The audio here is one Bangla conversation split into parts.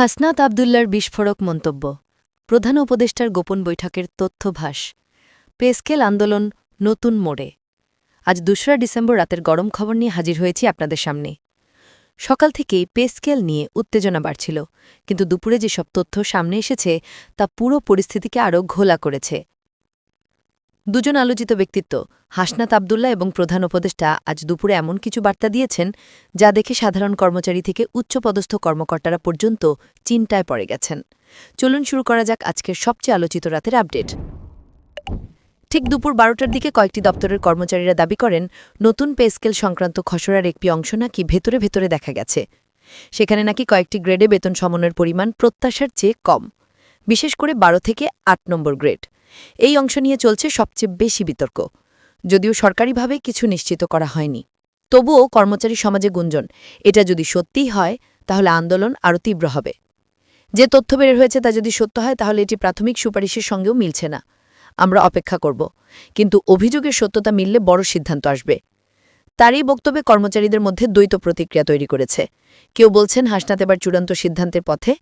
হাসনাত আবদুল্লার বিস্ফোরক মন্তব্য। প্রধান উপদেষ্টার গোপন বৈঠকের তথ্যভাস পেস্কেল আন্দোলন নতুন মোড়ে। আজ দোসরা ডিসেম্বর রাতের গরম খবর নিয়ে হাজির হয়েছি আপনাদের সামনে। সকাল থেকেই পেস্কেল নিয়ে উত্তেজনা বাড়ছিল, কিন্তু দুপুরে যেসব তথ্য সামনে এসেছে, তা পুরো পরিস্থিতিকে আরও ঘোলা করেছে। দুজন আলোচিত ব্যক্তিত্ব, হাসনাত আবদুল্লাহ এবং প্রধান উপদেষ্টা, আজ দুপুরে এমন কিছু বার্তা দিয়েছেন যা দেখে সাধারণ কর্মচারী থেকে উচ্চপদস্থ কর্মকর্তারা পর্যন্ত চিন্তায় পড়ে গেছেন। চলুন শুরু করা যাক আজকের সবচেয়ে আলোচিত রাতের আপডেট। ঠিক দুপুর বারোটার দিকে কয়েকটি দপ্তরের কর্মচারীরা দাবি করেন, নতুন পে স্কেল সংক্রান্ত খসড়ার একটি অংশ নাকি ভেতরে ভেতরে দেখা গেছে। সেখানে নাকি কয়েকটি গ্রেডে বেতন সমন্বয়ের পরিমাণ প্রত্যাশার চেয়ে কম। বিশেষ করে বারো থেকে আট নম্বর গ্রেড। এই অংশ নিয়ে চলছে সবচেয়ে বেশি বিতর্ক। যদিও সরকারিভাবে কিছু নিশ্চিত করা হয়নি। তবুও কর্মচারী সমাজে গুঞ্জন, এটা যদি সত্যিই হয়, তাহলে আন্দোলন আরও তীব্র হবে। যে তথ্য বের হয়েছে তা যদি সত্য হয়, তাহলে এটি প্রাথমিক সুপারিশের সঙ্গেও মিলছে না। আমরা অপেক্ষা করব, কিন্তু অভিযোগের সত্যতা মিললে বড় সিদ্ধান্ত আসবে। তারই বক্তব্যে কর্মচারীদের মধ্যে দ্বৈত প্রতিক্রিয়া তৈরি করেছে। কেউ বলছেন হাসনাত এবার চূড়ান্ত সিদ্ধান্তের পথে,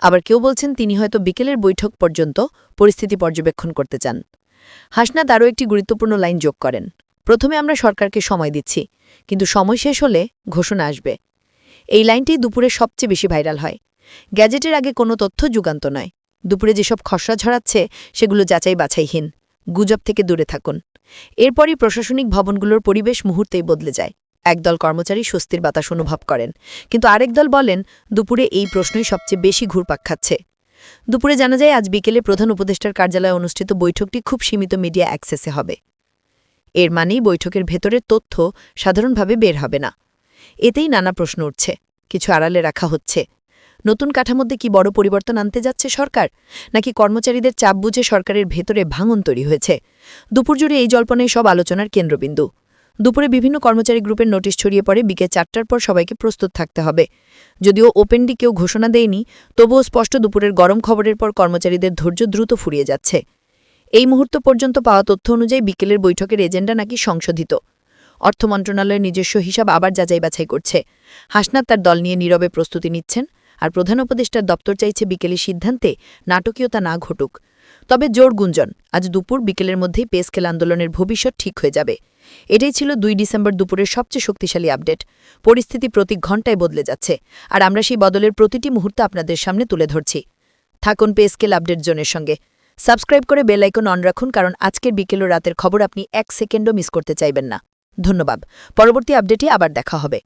আবার কেউ বলছেন তিনি হয়তো বিকেলের বৈঠক পর্যন্ত পরিস্থিতি পর্যবেক্ষণ করতে চান। হাসনাত আরও একটি গুরুত্বপূর্ণ লাইন যোগ করেন, প্রথমে আমরা সরকারকে সময় দিচ্ছি, কিন্তু সময় শেষ হলে ঘোষণা আসবে। এই লাইনটি দুপুরে সবচেয়ে বেশি ভাইরাল হয়। গ্যাজেটের আগে কোনো তথ্য যুগান্ত নয়। দুপুরে যেসব খসড়া ছড়াচ্ছে, সেগুলো যাচাই বাছাইহীন গুজব থেকে দূরে থাকুন। এরপরই প্রশাসনিক ভবনগুলোর পরিবেশ মুহূর্তেই বদলে যায়। একদল কর্মচারী স্বস্তির বাতাস অনুভব করেন। কিন্তু আরেক দল বলেন, দুপুরে এই প্রশ্নই সবচেয়ে বেশি ঘুরপাক খাচ্ছে। দুপুরে জানা যায়, আজ বিকেলে প্রধান উপদেষ্টার কার্যালয়ে অনুষ্ঠিত বৈঠকটি খুব সীমিত মিডিয়া অ্যাক্সেসে হবে। এর মানেই বৈঠকের ভেতরের তথ্য সাধারণভাবে বের হবে না। এতেই নানা প্রশ্ন উঠছে। কিছু আড়ালে রাখা হচ্ছে। নতুন কাঠামোতে কি বড় পরিবর্তন আনতে যাচ্ছে সরকার? নাকি কর্মচারীদের চাপ বুঝে সরকারের ভেতরে ভাঙন তৈরি হয়েছে? দুপুর জুড়ে এই জল্পনায় সব আলোচনার কেন্দ্রবিন্দু। দুপুরে বিভিন্ন কর্মচারী গ্রুপের নোটিশ ছড়িয়ে পড়ে, বিকেল চারটার পর সবাইকে প্রস্তুত থাকতে হবে। যদিও ওপেনডি কেউ ঘোষণা দেয়নি, তবুও স্পষ্ট দুপুরের গরম খবরের পর কর্মচারীদের ধৈর্য দ্রুত ফুরিয়ে যাচ্ছে। এই মুহূর্ত পর্যন্ত পাওয়া তথ্য অনুযায়ী বিকেলের বৈঠকের এজেন্ডা নাকি সংশোধিত। অর্থ মন্ত্রণালয়ের নিজস্ব হিসাব আবার যাচাই বাছাই করছে। হাসনাত তার দল নিয়ে নীরবে প্রস্তুতি নিচ্ছেন। আর প্রধান উপদেষ্টার দপ্তর চাইছে বিকেলের সিদ্ধান্তে নাটকীয়তা না ঘটুক। তবে জোর গুঞ্জন, আজ দুপুর বিকেলের মধ্যেই পেস্কেল আন্দোলনের ভবিষ্যৎ ঠিক হয়ে যাবে। এটাই ছিল দুই ডিসেম্বর দুপুরের সবচেয়ে শক্তিশালী আপডেট। পরিস্থিতি প্রতি ঘণ্টায় বদলে যাচ্ছে, আর আমরা সেই বদলের প্রতিটি মুহূর্ত আপনাদের সামনে তুলে ধরছি। থাকুন পেস্কেল আপডেট জোনের সঙ্গে। সাবস্ক্রাইব করে বেল আইকন অন রাখুন, কারণ আজকের বিকেল ও রাতের খবর আপনি এক সেকেন্ডও মিস করতে চাইবেন না। ধন্যবাদ। পরবর্তী আপডেটে আবার দেখা হবে।